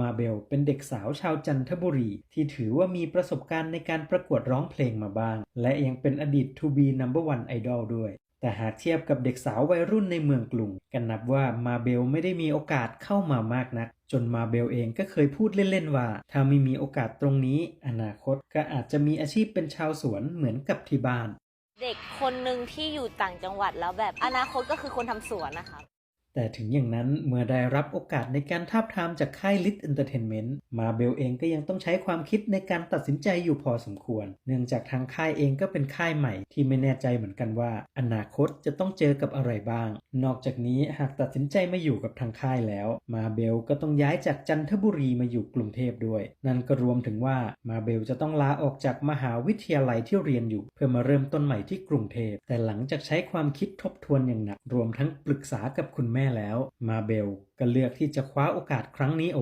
มาเบลเป็นเด็กสาวชาวจันทบุรี ที่ถือว่ามีประสบการณ์ในการประกวดร้องเพลงมาบ้าง และยังเป็นอดีต To be number one idol ด้วย แต่หากเทียบกับเด็กสาววัยรุ่นในเมืองกรุงกันนับว่ามาเบลไม่ได้มีโอกาสเข้ามามากนัก จนมาเบลเองก็เคยพูดเล่น ๆ ว่า ถ้าไม่มีโอกาสตรงนี้ อนาคตก็อาจจะมีอาชีพเป็นชาวสวนเหมือนกับที่บ้าน เด็กคนหนึ่งที่อยู่ต่างจังหวัดแล้วแบบอนาคตก็คือคนทำสวนนะคะ แต่ถึงอย่างนั้นเมื่อได้รับโอกาสในการทาบทามจากค่าย Lit Entertainment มาเบลเองก็ยังต้องใช้ความคิดในการตัดสินใจอยู่พอสมควร เนื่องจากทางค่ายเองก็เป็นค่ายใหม่ที่ไม่แน่ใจเหมือนกันว่า อนาคตจะต้องเจอกับอะไรบ้าง นอกจากนี้หากตัดสินใจมาอยู่กับทางค่ายแล้ว มาเบลก็ต้องย้ายจากจันทบุรีมาอยู่กรุงเทพด้วย นั่นก็รวมถึงว่ามาเบลจะต้องลาออกจากมหาวิทยาลัยที่เรียนอยู่ เพื่อมาเริ่มต้นใหม่ที่กรุงเทพแต่หลังจากใช้ความคิดทบทวนอย่างหนักรวมทั้งปรึกษากับคุณแม่แล้ว มาเบลก็เลือกที่จะคว้าโอกาสครั้งนี้เอา